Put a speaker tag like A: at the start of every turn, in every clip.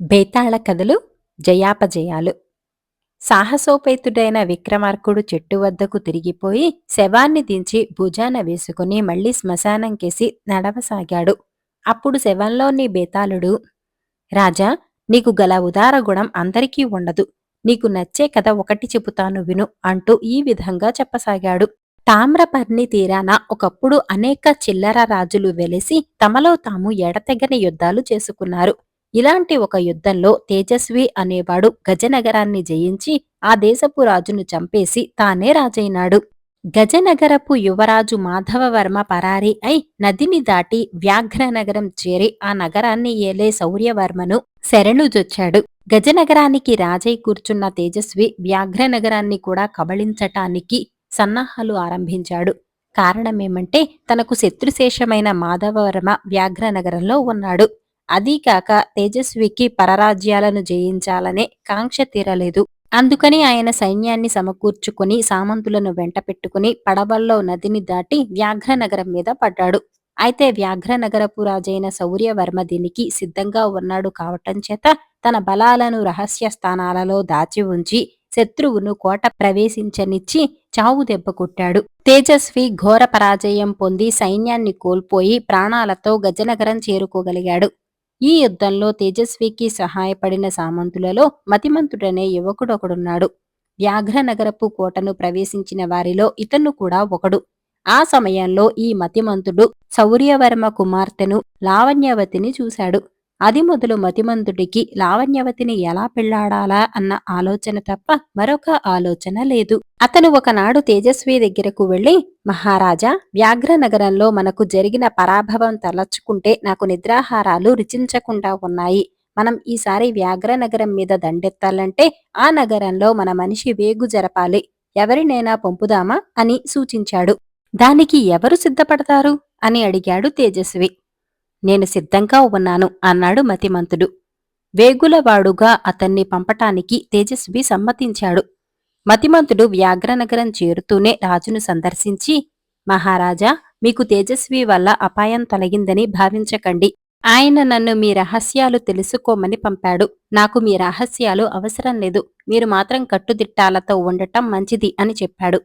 A: బేతాళ కథలు జయాపజయాలు. సాహసోపేతుడైన విక్రమార్కుడు చెట్టు వద్దకు తిరిగిపోయి శవాన్ని దించి భుజాన వేసుకుని మళ్ళీ శ్మశానంకేసి నడవసాగాడు. అప్పుడు శవంలోని బేతాళుడు రాజా నీకు గల ఉదార గుణం అందరికీ ఉండదు. నీకు నచ్చే కథ ఒకటి చెబుతాను విను అంటూ ఈ విధంగా చెప్పసాగాడు. తామ్రపర్ణి తీరాన ఒకప్పుడు అనేక చిల్లర రాజులు వెలిసి తమలో తాము ఎడతెగని యుద్ధాలు చేసుకున్నారు. ఇలాంటి ఒక యుద్ధంలో తేజస్వి అనేవాడు గజనగరాన్ని జయించి ఆ దేశపు రాజును చంపేసి తానే రాజైనాడు. గజనగరపు యువరాజు మాధవవర్మ పరారి అయి నదిని దాటి వ్యాఘ్రనగరం చేరి ఆ నగరాన్ని ఏలే శౌర్యవర్మను శరణుజొచ్చాడు గజనగరానికి రాజై కూర్చున్న తేజస్వి వ్యాఘ్రనగరాన్ని కూడా కబళించటానికి సన్నాహాలు ఆరంభించాడు. కారణమేమంటే తనకు శత్రుశేషమైన మాధవవర్మ వ్యాఘ్రనగరంలో ఉన్నాడు. అదీకాక తేజస్వికి పరరాజ్యాలను జయించాలనే కాంక్ష తీరలేదు. అందుకని ఆయన సైన్యాన్ని సమకూర్చుకుని సామంతులను వెంట పెట్టుకుని పడవల్లో నదిని దాటి వ్యాఘ్రనగరం మీద పడ్డాడు. అయితే వ్యాఘ్రనగరపు రాజైన శౌర్యవర్మ దీనికి సిద్ధంగా ఉన్నాడు కావటం చేత తన బలాలను రహస్య స్థానాలలో దాచి ఉంచి శత్రువును కోట ప్రవేశించనిచ్చి చావు దెబ్బ కొట్టాడు. తేజస్వి ఘోర పరాజయం పొంది సైన్యాన్ని కోల్పోయి ప్రాణాలతో గజనగరం చేరుకోగలిగాడు. ఈ యుద్ధంలో తేజస్వికి సహాయపడిన సామంతులలో మతిమంతుడనే యువకుడొకడున్నాడు. వ్యాఘ్రనగరపు కోటను ప్రవేశించిన వారిలో ఇతను కూడా ఒకడు. ఆ సమయంలో ఈ మతిమంతుడు శౌర్యవర్మ కుమార్తెను లావణ్యవతిని చూశాడు. అది మొదలు మతిమంతుడికి లావణ్యవతిని ఎలా పెళ్ళాడాలా అన్న ఆలోచన తప్ప మరొక ఆలోచన లేదు. అతను ఒకనాడు తేజస్వి దగ్గరకు వెళ్ళి మహారాజా వ్యాఘ్రనగరంలో మనకు జరిగిన పరాభవం తలచుకుంటే నాకు నిద్రాహారాలు రుచించకుండా ఉన్నాయి. మనం ఈసారి వ్యాఘ్రనగరం మీద దండెత్తాలంటే ఆ నగరంలో మన మనిషి వేగు జరపాలి. ఎవరినైనా పంపుదామా? అని సూచించాడు. దానికి ఎవరు సిద్ధపడతారు? అని అడిగాడు తేజస్వి. నేను సిద్ధంగా ఉన్నాను అన్నాడు మతిమంతుడు. వేగులవాడుగా అతన్ని పంపటానికి తేజస్వి సమ్మతించాడు. మతిమంతుడు వ్యాఘ్రనగరం చేరుతూనే రాజును సందర్శించి మహారాజా మీకు తేజస్వి వల్ల అపాయం తొలగిందని భావించకండి. ఆయన నన్ను మీ రహస్యాలు తెలుసుకోమని పంపాడు. నాకు మీ రహస్యాలు అవసరం లేదు. మీరు మాత్రం కట్టుదిట్టాలతో ఉండటం మంచిది అని చెప్పాడు.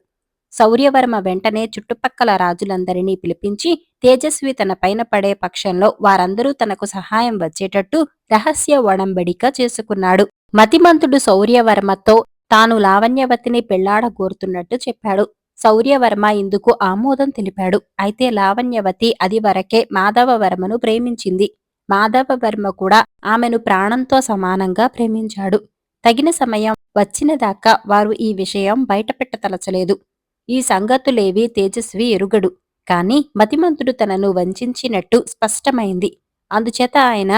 A: శౌర్యవర్మ వెంటనే చుట్టుపక్కల రాజులందరినీ పిలిపించి తేజస్వి తన పైన పడే పక్షంలో వారందరూ తనకు సహాయం వచ్చేటట్టు రహస్య ఒడంబడిక చేసుకున్నాడు. మతిమంతుడు శౌర్యవర్మతో తాను లావణ్యవతిని పెళ్ళాడగోరుతున్నట్టు చెప్పాడు. శౌర్యవర్మ ఇందుకు ఆమోదం తెలిపాడు. అయితే లావణ్యవతి అది వరకే మాధవవర్మను ప్రేమించింది. మాధవవర్మ కూడా ఆమెను ప్రాణంతో సమానంగా ప్రేమించాడు. తగిన సమయం వచ్చినదాకా వారు ఈ విషయం బయటపెట్టతలచలేదు. ఈ సంగతులేవి తేజస్వి ఎరుగడు. కాని మతిమంతుడు తనను వంచినట్టు స్పష్టమైంది. అందుచేత ఆయన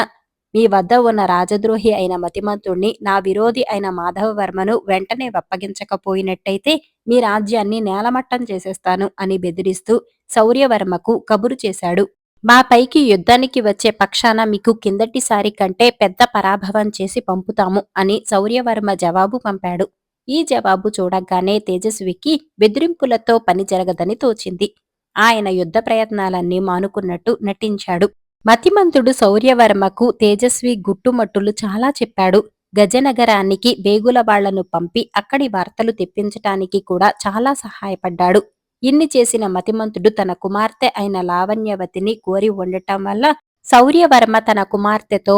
A: మీ వద్ద ఉన్న రాజద్రోహి అయిన మతిమంతుణ్ణి నా విరోధి అయిన మాధవవర్మను వెంటనే వప్పగించకపోయినట్టయితే మీ రాజ్యాన్ని నేలమట్టం చేసేస్తాను అని బెదిరిస్తూ శౌర్యవర్మకు కబురు చేశాడు. మా పైకి యుద్ధానికి వచ్చే పక్షాన మీకు కిందటిసారి కంటే పెద్ద పరాభవం చేసి పంపుతాము అని శౌర్యవర్మ జవాబు పంపాడు. ఈ జవాబు చూడగానే తేజస్వికి బెదిరింపులతో పని జరగదని తోచింది. ఆయన యుద్ధ ప్రయత్నాలన్నీ మానుకున్నట్టు నటించాడు. మతిమంతుడు శౌర్యవర్మకు తేజస్వి గుట్టుమట్టులు చాలా చెప్పాడు. గజనగరానికి బేగుల వాళ్ళను పంపి అక్కడి వార్తలు తెప్పించటానికి కూడా చాలా సహాయపడ్డాడు. ఇన్ని చేసిన మతిమంతుడు తన కుమార్తె అయిన లావణ్యవతిని కోరి ఉండటం వల్ల శౌర్యవర్మ తన కుమార్తెతో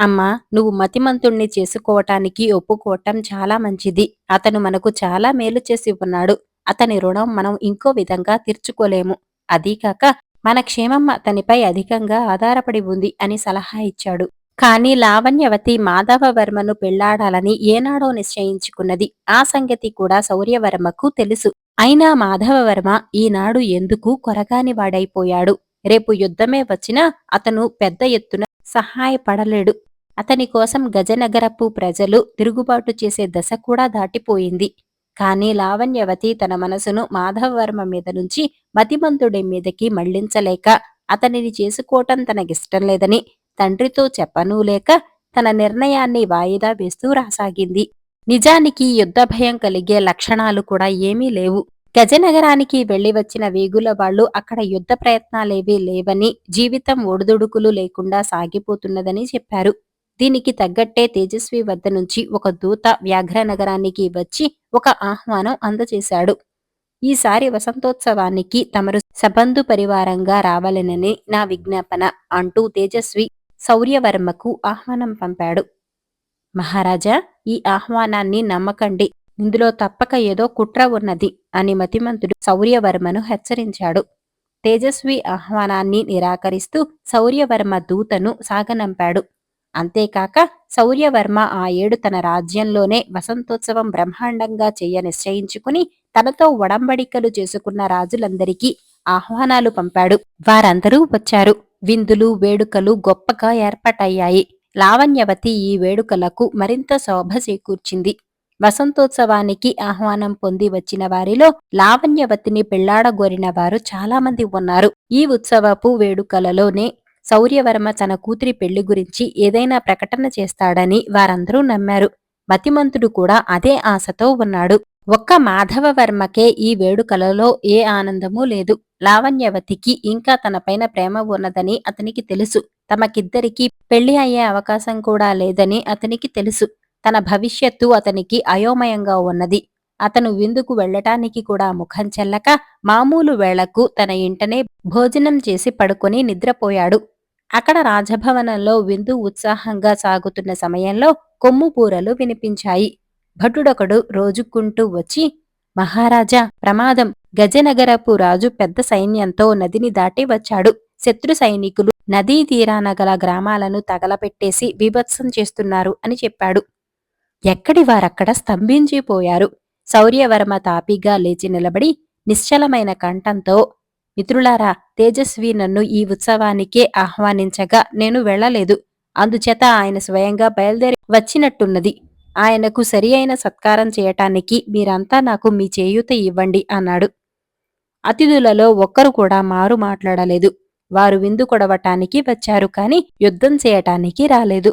A: అమ్మా నువ్వు మతిమంతుణ్ణి చేసుకోవటానికి ఒప్పుకోవటం చాలా మంచిది. అతను మనకు చాలా మేలు చేసి ఉన్నాడు. అతని రుణం మనం ఇంకో విధంగా తీర్చుకోలేము. అదీకాక మన క్షేమం అతనిపై అధికంగా ఆధారపడి ఉంది అని సలహా ఇచ్చాడు. కాని లావణ్యవతి మాధవవర్మను పెళ్ళాడాలని ఏనాడో నిశ్చయించుకున్నది. ఆ సంగతి కూడా శౌర్యవర్మకు తెలుసు. అయినా మాధవవర్మ ఈనాడు ఎందుకు కొరగాని వాడైపోయాడు? రేపు యుద్ధమే వచ్చినా అతను పెద్ద ఎత్తున సహాయపడలేడు. అతని కోసం గజనగరపు ప్రజలు తిరుగుబాటు చేసే దశ కూడా దాటిపోయింది. కానీ లావణ్యవతి తన మనసును మాధవవర్మ మీద నుంచి మతిమంతుడి మీదకి మళ్ళించలేక అతనిని చేసుకోవటం తనకిష్టం లేదని తండ్రితో చెప్పనూ లేక తన నిర్ణయాన్ని వాయిదా వేస్తూ రాసాగింది. నిజానికి యుద్ధ భయం కలిగే లక్షణాలు కూడా ఏమీ లేవు. గజనగరానికి వెళ్ళి వచ్చిన వేగుల వాళ్ళు అక్కడ యుద్ధ ప్రయత్నాలేవీ లేవని జీవితం ఒడిదుడుకులు లేకుండా సాగిపోతున్నదని చెప్పారు. దీనికి తగ్గట్టే తేజస్వి వద్ద నుంచి ఒక దూత వ్యాఘ్ర నగరానికి వచ్చి ఒక ఆహ్వానం అందజేశాడు ఈసారి వసంతోత్సవానికి తమరు సబంధు పరివారంగా రావాలనని నా విజ్ఞాపన అంటూ తేజస్వి శౌర్యవర్మకు ఆహ్వానం పంపాడు. మహారాజా ఈ ఆహ్వానాన్ని నమ్మకండి. ఇందులో తప్పక ఏదో కుట్ర ఉన్నది అని మతిమంతుడు శౌర్యవర్మను హెచ్చరించాడు. తేజస్వి ఆహ్వానాన్ని నిరాకరిస్తూ శౌర్యవర్మ దూతను సాగనంపాడు. అంతేకాక శౌర్యవర్మ ఆ ఏడు తన రాజ్యంలోనే వసంతోత్సవం బ్రహ్మాండంగా చేయ నిశ్చయించుకుని తనతో ఒడంబడికలు చేసుకున్న రాజులందరికీ ఆహ్వానాలు పంపాడు. వారందరూ వచ్చారు. విందులు వేడుకలు గొప్పగా ఏర్పాటయ్యాయి. లావణ్యవతి ఈ వేడుకలకు మరింత శోభ చేకూర్చింది. వసంతోత్సవానికి ఆహ్వానం పొంది వచ్చిన వారిలో లావణ్యవతిని పెళ్ళాడగోరిన వారు చాలామంది ఉన్నారు. ఈ ఉత్సవపు వేడుకలలోనే శౌర్యవర్మ తన కూతురి పెళ్ళి గురించి ఏదైనా ప్రకటన చేస్తాడని వారందరూ నమ్మారు. మతిమంతుడు కూడా అదే ఆశతో ఉన్నాడు. ఒక్క మాధవవర్మకే ఈ వేడుకలలో ఏ ఆనందమూ లేదు. లావణ్యవతికి ఇంకా తనపైన ప్రేమ ఉన్నదని అతనికి తెలుసు. తమకిద్దరికీ పెళ్ళి అయ్యే అవకాశం కూడా లేదని అతనికి తెలుసు. తన భవిష్యత్తు అతనికి అయోమయంగా ఉన్నది. అతను విందుకు వెళ్ళటానికి కూడా ముఖం చెల్లక మామూలు వేళకు తన ఇంటనే భోజనం చేసి పడుకొని నిద్రపోయాడు. అక్కడ రాజభవనంలో విందు ఉత్సాహంగా సాగుతున్న సమయంలో కొమ్ముపూరలు వినిపించాయి. భటుడొకడు రోజుకుంటూ వచ్చి మహారాజా ప్రమాదం. గజనగరపు రాజు పెద్ద సైన్యంతో నదిని దాటి వచ్చాడు. శత్రు సైనికులు నదీ తీరాన గల గ్రామాలను తగలపెట్టేసి బీభత్సం చేస్తున్నారు అని చెప్పాడు. ఎక్కడి వారక్కడ స్తంభించిపోయారు. శౌర్యవర్మ తాపీగా లేచి నిలబడి నిశ్చలమైన కంఠంతో మిత్రులారా తేజస్వి నన్ను ఈ ఉత్సవానికే ఆహ్వానించగా నేను వెళ్ళలేదు. అందుచేత ఆయన స్వయంగా బయలుదేరి వచ్చినట్టున్నది. ఆయనకు సరి అయిన సత్కారం చేయటానికి మీరంతా నాకు మీ చేయూత ఇవ్వండి అన్నాడు. అతిథులలో ఒక్కరు కూడా మారు మాట్లాడలేదు. వారు విందు కొడవటానికి వచ్చారు కాని యుద్ధం చేయటానికి రాలేదు.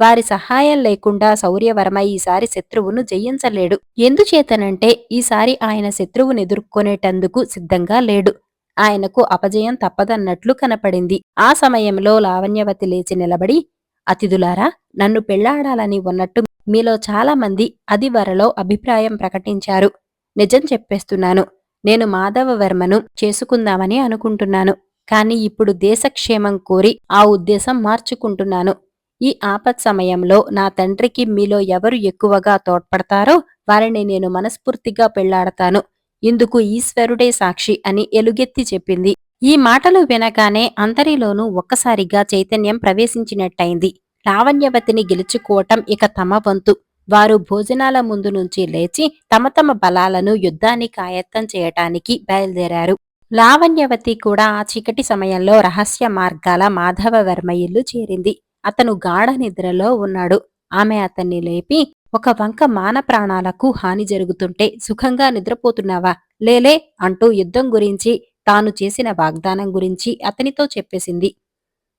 A: వారి సహాయం లేకుండా శౌర్యవర్మ ఈసారి శత్రువును జయించలేడు. ఎందుచేతనంటే ఈసారి ఆయన శత్రువును ఎదుర్కొనేటందుకు సిద్ధంగా లేడు. ఆయనకు అపజయం తప్పదన్నట్లు కనపడింది. ఆ సమయంలో లావణ్యవతి లేచి నిలబడి అతిథులారా నన్ను పెళ్ళాడాలని ఉన్నట్టు మీలో చాలామంది అదివరలో అభిప్రాయం ప్రకటించారు. నిజం చెప్పేస్తున్నాను. నేను మాధవవర్మను చేసుకుందామని అనుకుంటున్నాను. కాని ఇప్పుడు దేశక్షేమం కోరి ఆ ఉద్దేశం మార్చుకుంటున్నాను. ఈ ఆపత్ సమయంలో నా తండ్రికి మీలో ఎవరు ఎక్కువగా తోడ్పడతారో వారిని నేను మనస్ఫూర్తిగా పెళ్ళాడతాను. ఇందుకు ఈశ్వరుడే సాక్షి అని ఎలుగెత్తి చెప్పింది. ఈ మాటలు వినగానే అందరిలోనూ ఒక్కసారిగా చైతన్యం ప్రవేశించినట్టయింది. లావణ్యవతిని గెలుచుకోవటం ఇక తమ వంతు. వారు భోజనాల ముందు నుంచి లేచి తమ తమ బలాలను యుద్ధానికి ఆయత్తం చేయటానికి బయలుదేరారు. లావణ్యవతి కూడా ఆ చీకటి సమయంలో రహస్య మార్గాల మాధవవర్మ ఇల్లు చేరింది. అతను గాఢ నిద్రలో ఉన్నాడు. ఆమె అతన్ని లేపి ఒక వంక మాన ప్రాణాలకు హాని జరుగుతుంటే సుఖంగా నిద్రపోతున్నావా? లేలే అంటూ యుద్ధం గురించి తాను చేసిన వాగ్దానం గురించి అతనితో చెప్పేసింది.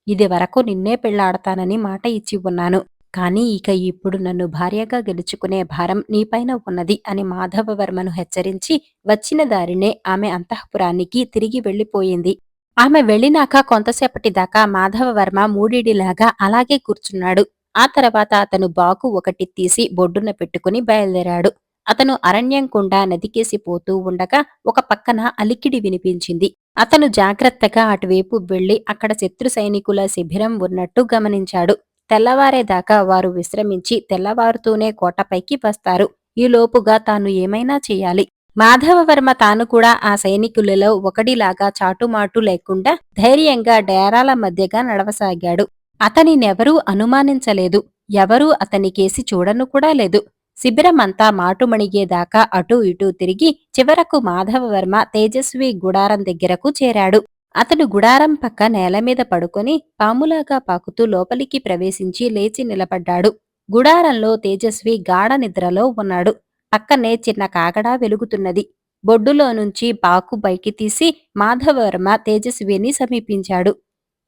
A: ఇది వరకు నిన్నే పెళ్ళాడతానని మాట ఇచ్చి ఉన్నాను. కాని ఇక ఇప్పుడు నన్ను భార్యగా గెలుచుకునే భారం నీపైన ఉన్నది అని మాధవవర్మను హెచ్చరించి వచ్చిన దారినే ఆమె అంతఃపురానికి తిరిగి వెళ్ళిపోయింది ఆమె వెళ్ళినాక కొంతసేపటి దాకా మాధవవర్మ మూడిడిలాగా అలాగే కూర్చున్నాడు. ఆ తర్వాత అతను బాకు ఒకటి తీసి బొడ్డున పెట్టుకుని బయలుదేరాడు. అతను అరణ్యం కుండా నదికేసి పోతూ ఉండగా ఒక పక్కన అలికిడి వినిపించింది. అతను జాగ్రత్తగా అటువైపు వెళ్ళి అక్కడ శత్రు సైనికుల శిబిరం ఉన్నట్టు గమనించాడు. తెల్లవారేదాకా వారు విశ్రమించి తెల్లవారుతూనే కోటపైకి వస్తారు. ఈలోపుగా తాను ఏమైనా చేయాలి? మాధవవర్మ తాను కూడా ఆ సైనికులలో ఒకడిలాగా చాటుమాటు లేకుండా ధైర్యంగా డేరాల మధ్యగా నడవసాగాడు. అతనినెవరూ అనుమానించలేదు. ఎవరూ అతనికేసి చూడను కూడా లేదు. శిబిరమంతా మాటుమణిగేదాకా అటూ ఇటూ తిరిగి చివరకు మాధవవర్మ తేజస్వి గుడారం దగ్గరకు చేరాడు. అతడు గుడారం పక్క నేలమీద పడుకొని పాములాగా పాకుతూ లోపలికి ప్రవేశించి లేచి నిలబడ్డాడు. గుడారంలో తేజస్వి గాఢ నిద్రలో ఉన్నాడు. పక్కనే చిన్న కాగడా వెలుగుతున్నది. బొడ్డులో నుంచి పాకు బయకి తీసి మాధవవర్మ తేజస్విని సమీపించాడు.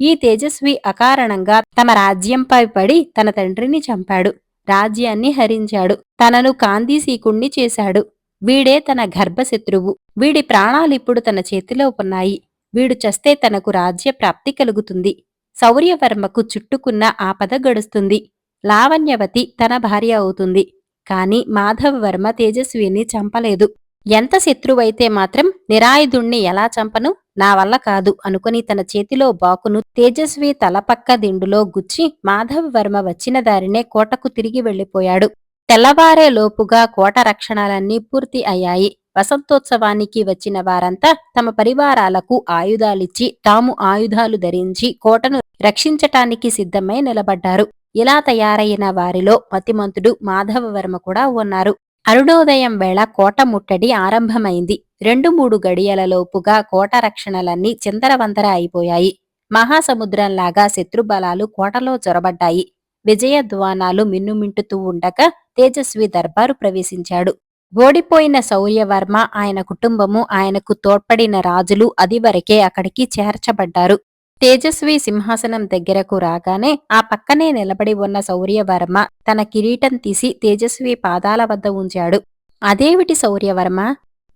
A: ఈ తేజస్వి అకారణంగా తమ రాజ్యంపై పడి తన తండ్రిని చంపాడు. రాజ్యాన్ని హరించాడు. తనను కాందీసీకుణ్ణి చేశాడు. వీడే తన గర్భశత్రువు. వీడి ప్రాణాలిప్పుడు తన చేతిలో ఉన్నాయి. వీడు చస్తే తనకు రాజ్య ప్రాప్తి కలుగుతుంది. శౌర్యవర్మకు చుట్టుకున్న ఆపద గడుస్తుంది. లావణ్యవతి తన భార్య అవుతుంది. కాని మాధవవర్మ తేజస్విని చంపలేదు. ఎంత శత్రువైతే మాత్రం నిరాయుధుణ్ణి ఎలా చంపను? నా వల్ల కాదు అనుకుని తన చేతిలో బాకును తేజస్వి తలపక్క దిండులో గుచ్చి మాధవవర్మ వచ్చిన దారినే కోటకు తిరిగి వెళ్ళిపోయాడు తెల్లవారే లోపుగా కోట రక్షణలన్నీ పూర్తి అయ్యాయి. వసంతోత్సవానికి వచ్చిన వారంతా తమ పరివారాలకు ఆయుధాలిచ్చి తాము ఆయుధాలు ధరించి కోటను రక్షించటానికి సిద్ధమై నిలబడ్డారు. ఇలా తయారైన వారిలో మతిమంతుడు మాధవవర్మ కూడా ఉన్నారు. అరుణోదయం వేళ కోట ముట్టడి ఆరంభమైంది. రెండు మూడు గడియలలోపుగా కోట రక్షణలన్నీ చిందరవందర అయిపోయాయి. మహాసముద్రంలాగా శత్రుబలాలు కోటలో చొరబడ్డాయి. విజయధ్వానాలు మిన్నుమింటుతూ ఉండగా తేజస్వి దర్బారు ప్రవేశించాడు. ఓడిపోయిన శౌర్యవర్మ ఆయన కుటుంబము ఆయనకు తోడ్పడిన రాజులు అదివరకే అక్కడికి చేర్చబడ్డారు. తేజస్వి సింహాసనం దగ్గరకు రాగానే ఆ పక్కనే నిలబడి ఉన్న శౌర్యవర్మ తన కిరీటం తీసి తేజస్వి పాదాల వద్ద ఉంచాడు. అదేమిటి శౌర్యవర్మ?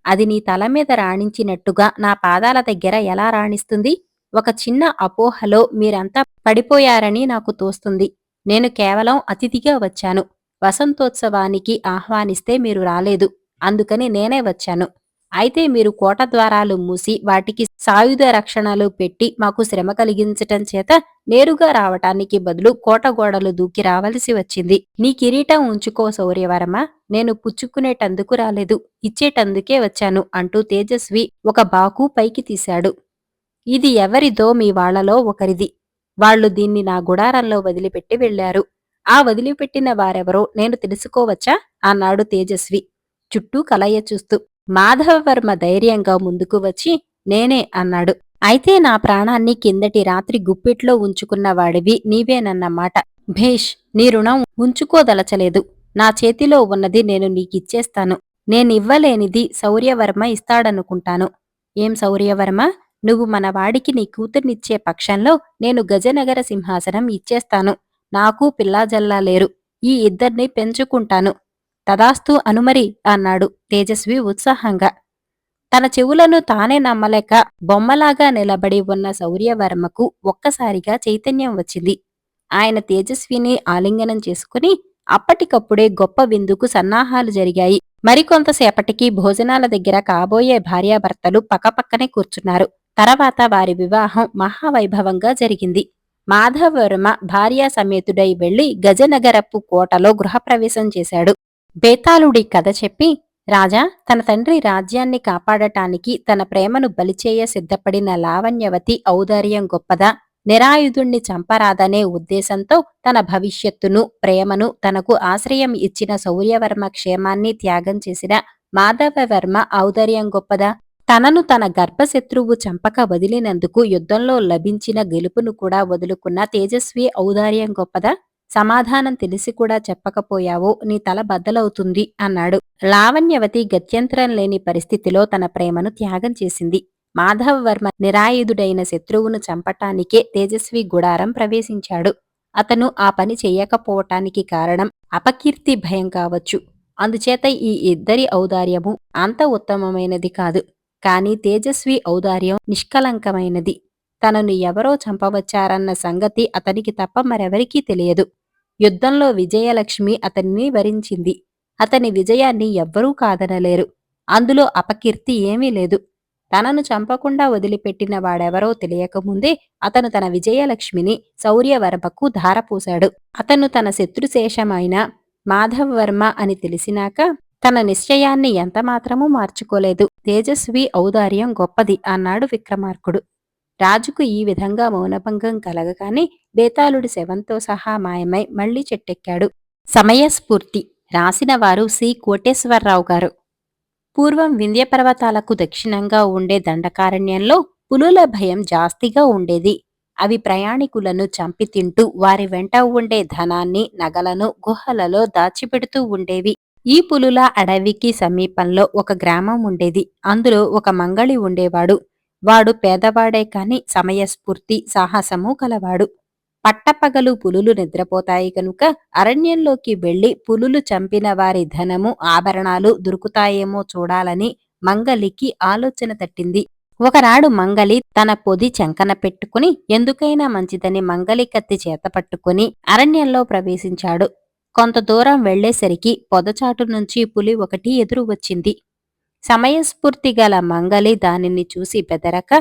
A: అది నీ తల మీద రాణించినట్టుగా నా పాదాల దగ్గర ఎలా రాణిస్తుంది? ఒక చిన్న అపోహలో మీరంతా పడిపోయారని నాకు తోస్తుంది. నేను కేవలం అతిథిగా వచ్చాను. వసంతోత్సవానికి ఆహ్వానిస్తే మీరు రాలేదు. అందుకని నేనే వచ్చాను. అయితే మీరు కోట ద్వారాలు మూసి వాటికి సాయుధ రక్షణలు పెట్టి మాకు శ్రమ కలిగించటం చేత నేరుగా రావటానికి బదులు కోట గోడలు దూకి రావలసి వచ్చింది. నీ కిరీటం ఉంచుకో శౌర్యవరమ నేను పుచ్చుకునేటందుకు రాలేదు ఇచ్చేటందుకే వచ్చాను అంటూ తేజస్వి ఒక బాకు పైకి తీశాడు. ఇది ఎవరిదో మీ వాళ్ళలో ఒకరిది. వాళ్ళు దీన్ని నా గుడారంలో వదిలిపెట్టి వెళ్ళారు ఆ వదిలిపెట్టిన వారెవరో నేను తెలుసుకోవచ్చా? అన్నాడు తేజస్వి. చుట్టూ కలయ చూస్తూ. మాధవవర్మ ధైర్యంగా ముందుకు వచ్చి నేనే అన్నాడు. అయితే నా ప్రాణాన్ని కిందటి రాత్రి గుప్పిట్లో ఉంచుకున్న వాడివి నీవేనన్నమాట. భేష్ నీ రుణం ఉంచుకోదలచలేదు. నా చేతిలో ఉన్నది నేను నీకిచ్చేస్తాను. నేనివ్వలేనిది శౌర్యవర్మ ఇస్తాడనుకుంటాను. ఏం శౌర్యవర్మ? నువ్వు మన వాడికి నీ కూతుర్నిచ్చే పక్షంలో నేను గజనగర సింహాసనం ఇచ్చేస్తాను. నాకు పిల్లాజల్లా లేరు. ఈ ఇద్దర్ని పెంచుకుంటాను. తదాస్తు అనుమరి అన్నాడు తేజస్వి ఉత్సాహంగా. తన చెవులను తానే నమ్మలేక బొమ్మలాగా నిలబడి ఉన్న శౌర్యవర్మకు ఒక్కసారిగా చైతన్యం వచ్చింది. ఆయన తేజస్విని ఆలింగనం చేసుకుని అప్పటికప్పుడే గొప్ప విందుకు సన్నాహాలు జరిగాయి. మరికొంతసేపటికి భోజనాల దగ్గర కాబోయే భార్యాభర్తలు పక్కపక్కనే కూర్చున్నారు. తర్వాత వారి వివాహం మహావైభవంగా జరిగింది. మాధవవర్మ భార్యా సమేతుడై వెళ్ళి గజనగరపు కోటలో గృహప్రవేశం చేశాడు. బేతాళుడి కథ చెప్పి రాజా తన తండ్రి రాజ్యాన్ని కాపాడటానికి తన ప్రేమను బలిచేయ సిద్ధపడిన లావణ్యవతి ఔదార్యం గొప్పదా? నిరాయుధుణ్ణి చంపరాదనే ఉద్దేశంతో తన భవిష్యత్తును ప్రేమను తనకు ఆశ్రయం ఇచ్చిన శౌర్యవర్మ క్షేమాన్ని త్యాగం చేసిన మాధవవర్మ ఔదార్యం గొప్పదా? తనను తన గర్భశత్రువు చంపక వదిలినందుకు యుద్ధంలో లభించిన గెలుపును కూడా వదులుకున్న తేజస్వి ఔదార్యం గొప్పదా? సమాధానం తెలిసి కూడా చెప్పకపోయావో నీ తల బద్దలవుతుంది అన్నాడు. లావణ్యవతి గత్యంతరం లేని పరిస్థితిలో తన ప్రేమను త్యాగం చేసింది. మాధవవర్మ నిరాయుధుడైన శత్రువును చంపటానికే తేజస్వి గుడారం ప్రవేశించాడు. అతను ఆ పని చెయ్యకపోవటానికి కారణం అపకీర్తి భయం కావచ్చు. అందుచేత ఈ ఇద్దరి ఔదార్యము అంత ఉత్తమమైనది కాదు. కాని తేజస్వి ఔదార్యం నిష్కలంకమైనది. తనను ఎవరో చంపవచ్చారన్న సంగతి అతనికి తప్ప మరెవరికీ తెలియదు. యుద్ధంలో విజయలక్ష్మి అతన్ని వరించింది. అతని విజయాన్ని ఎవ్వరూ కాదనలేరు. అందులో అపకీర్తి ఏమీ లేదు. తనను చంపకుండా వదిలిపెట్టిన వాడెవరో తెలియకముందే అతను తన విజయలక్ష్మిని శౌర్యవర్మకు ధారపూశాడు. అతను తన శత్రుశేషమైన మాధవవర్మ అని తెలిసినాక తన నిశ్చయాన్ని ఎంతమాత్రమూ మార్చుకోలేదు. తేజస్వి ఔదార్యం గొప్పది అన్నాడు విక్రమార్కుడు. రాజుకు ఈ విధంగా మౌనభంగం కలగగానే బేతాళుడి శవంతో సహా మాయమై మళ్ళీ చెట్టెక్కాడు. సమయస్ఫూర్తి రాసినవారు సి. కోటేశ్వరరావు గారు. పూర్వం వింధ్య పర్వతాలకు దక్షిణంగా ఉండే దండకారణ్యంలో పులుల భయం జాస్తిగా ఉండేది. అవి ప్రయాణికులను చంపి తింటూ వారి వెంట ఉండే ధనాన్ని నగలను గుహలలో దాచిపెడుతూ ఉండేవి. ఈ పులుల అడవికి సమీపంలో ఒక గ్రామం ఉండేది. అందులో ఒక మంగళి ఉండేవాడు. వాడు పేదవాడే కాని సమయస్ఫూర్తి సాహసము కలవాడు పట్టపగలు పులులు నిద్రపోతాయి కనుక అరణ్యంలోకి వెళ్ళి పులులు చంపిన వారి ధనము ఆభరణాలు దొరుకుతాయేమో చూడాలని మంగలికి ఆలోచన తట్టింది. ఒకనాడు మంగలి తన పొది చెంకన పెట్టుకుని ఎందుకైనా మంచిదని మంగలి కత్తి చేత పట్టుకుని అరణ్యంలో ప్రవేశించాడు. కొంత దూరం వెళ్ళేసరికి పొదచాటు నుంచి పులి ఒకటి ఎదురు వచ్చింది. సమయస్ఫూర్తి గల మంగలి దానిని చూసి బెదరక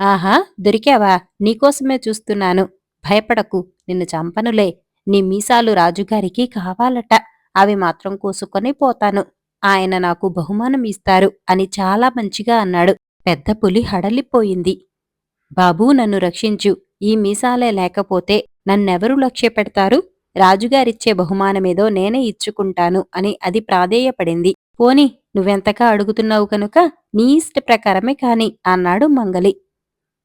A: ఆహా దొరికావా? నీకోసమే చూస్తున్నాను. భయపడకు. నిన్ను చంపనులే. నీ మీసాలు రాజుగారికి కావాలట. అవి మాత్రం కోసుకొని పోతాను. ఆయన నాకు బహుమానం ఇస్తారు అని చాలా మంచిగా అన్నాడు. పెద్ద పులి హడలిపోయింది. బాబూ నన్ను రక్షించు. ఈ మీసాలే లేకపోతే నన్నెవరు లక్ష్య పెడతారు? రాజుగారిచ్చే బహుమానమేదో నేనే ఇచ్చుకుంటాను అని అది ప్రాధేయపడింది. పోని నువ్వెంతగా అడుగుతున్నావు కనుక నీ ఇష్ట ప్రకారమే కాని అన్నాడు మంగలి.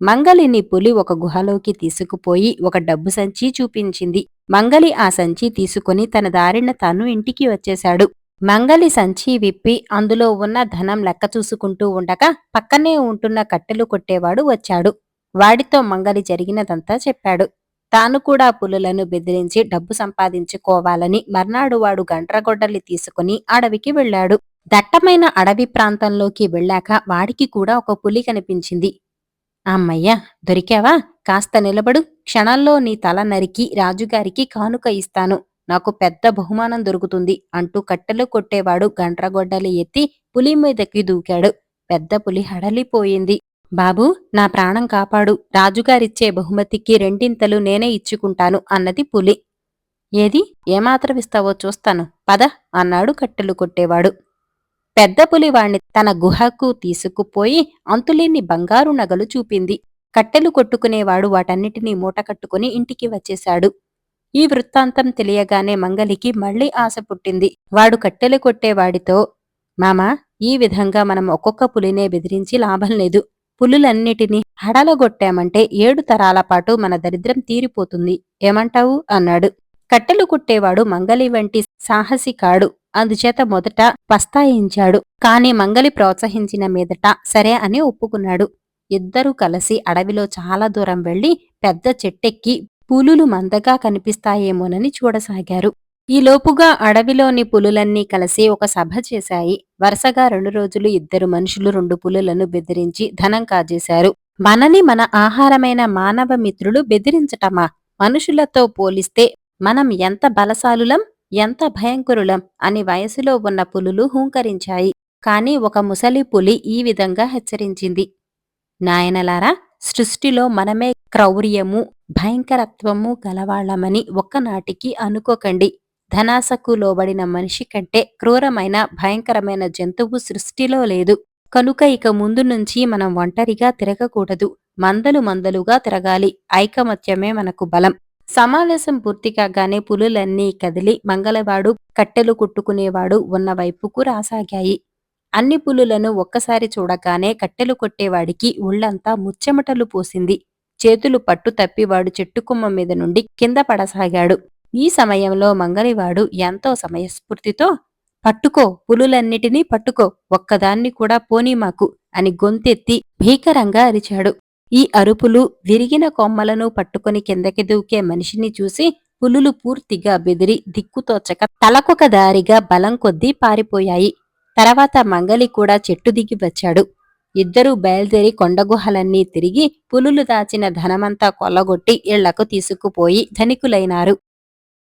A: మంగలిని పులి ఒక గుహలోకి తీసుకుపోయి ఒక డబ్బు సంచి చూపించింది. మంగలి ఆ సంచి తీసుకుని తన దారిన తాను ఇంటికి వచ్చేశాడు. మంగలి సంచి విప్పి అందులో ఉన్న ధనం లెక్క చూసుకుంటూ ఉండగా పక్కనే ఉంటున్న కట్టెలు కొట్టేవాడు వచ్చాడు. వాడితో మంగలి జరిగినదంతా చెప్పాడు. తాను కూడా పులులను బెదిరించి డబ్బు సంపాదించుకోవాలని మర్నాడు వాడు గంట్రగొడ్డలి తీసుకుని అడవికి వెళ్ళాడు. దట్టమైన అడవి ప్రాంతంలోకి వెళ్ళాక వాడికి కూడా ఒక పులి కనిపించింది. అమ్మయ్య దొరికావా? కాస్త నిలబడు. క్షణంలో నీ తల నరికి రాజుగారికి కానుక ఇస్తాను. నాకు పెద్ద బహుమానం దొరుకుతుంది అంటూ కట్టెలు కొట్టేవాడు గంట్రగొడ్డలి ఎత్తి పులి మీదకి దూకాడు. పెద్ద పులి హడలిపోయింది. బాబూ నా ప్రాణం కాపాడు. రాజుగారిచ్చే బహుమతికి రెండింతలు నేనే ఇచ్చుకుంటాను అన్నది పులి. ఏది? ఏమాత్రమిస్తావో చూస్తాను. పద అన్నాడు కట్టెలు కొట్టేవాడు. పెద్ద పులి వాణ్ణి తన గుహకు తీసుకుపోయి అంతులేని బంగారు నగలు చూపింది. కట్టెలు కొట్టుకునేవాడు వాటన్నిటినీ మూటకట్టుకుని ఇంటికి వచ్చేశాడు. ఈ వృత్తాంతం తెలియగానే మంగలికి మళ్ళీ ఆశ పుట్టింది. వాడు కట్టెలు కొట్టేవాడితో మామా ఈ విధంగా మనం ఒక్కొక్క పులినే బెదిరించి లాభం లేదు. పులులన్నిటినీ హడలగొట్టామంటే ఏడు తరాల పాటు మన దరిద్రం తీరిపోతుంది. ఏమంటావు? అన్నాడు. కట్టెలు కుట్టేవాడు మంగలి వంటి సాహసి కాడు. అందుచేత మొదట పస్తాయించాడు కాని మంగలి ప్రోత్సహించిన మీదట సరే అని ఒప్పుకున్నాడు. ఇద్దరూ కలిసి అడవిలో చాలా దూరం వెళ్ళి పెద్ద చెట్టెక్కి పులులు మందగా కనిపిస్తాయేమోనని చూడసాగారు. ఈ లోపుగా అడవిలోని పులులన్నీ కలిసి ఒక సభ చేశాయి. వరుసగా రెండు రోజులు ఇద్దరు మనుషులు రెండు పులులను బెదిరించి ధనం కాజేశారు. మనని మన ఆహారమైన మానవ మిత్రులు బెదిరించటమా? మనుషులతో పోలిస్తే మనం ఎంత బలశాలులం ఎంత భయంకరులం అని వయసులో ఉన్న పులులు హూంకరించాయి. కాని ఒక ముసలి పులి ఈ విధంగా హెచ్చరించింది. నాయనలారా సృష్టిలో మనమే క్రౌర్యము భయంకరత్వము గలవాళ్ళమని ఒక్కనాటికి అనుకోకండి. ధనాసకు లోబడిన మనిషి కంటే క్రూరమైన భయంకరమైన జంతువు సృష్టిలో లేదు. కనుక ఇక ముందు నుంచి మనం ఒంటరిగా తిరగకూడదు. మందలు మందలుగా తిరగాలి. ఐకమత్యమే మనకు బలం. సమావేశం పూర్తి కాగానే పులులన్నీ కదిలి మంగళవాడు కట్టెలు కుట్టుకునేవాడు ఉన్న వైపుకు రాసాగాయి. అన్ని పులులను ఒక్కసారి చూడగానే కట్టెలు కొట్టేవాడికి ఒళ్ళంతా ముచ్చెమటలు పోసింది. చేతులు పట్టు తప్పివాడు చెట్టుకొమ్మ మీద నుండి కింద పడసాగాడు. ఈ సమయంలో మంగలివాడు ఎంతో సమయస్ఫూర్తితో పట్టుకో పులులన్నిటినీ పట్టుకో ఒక్కదాన్ని కూడా పోనీ మాకు అని గొంతెత్తి భీకరంగా అరిచాడు. ఈ అరుపులు విరిగిన కొమ్మలను పట్టుకొని కిందకి దూకే మనిషిని చూసి పులులు పూర్తిగా బెదిరి దిక్కుతోచక తలకొక దారిగా బలం కొద్దీ పారిపోయాయి. తర్వాత మంగలి కూడా చెట్టు దిగి వచ్చాడు. ఇద్దరూ బయలుదేరి కొండగుహలన్నీ తిరిగి పులులు దాచిన ధనమంతా కొల్లగొట్టి ఇళ్ళకు తీసుకుపోయి ధనికులైనారు.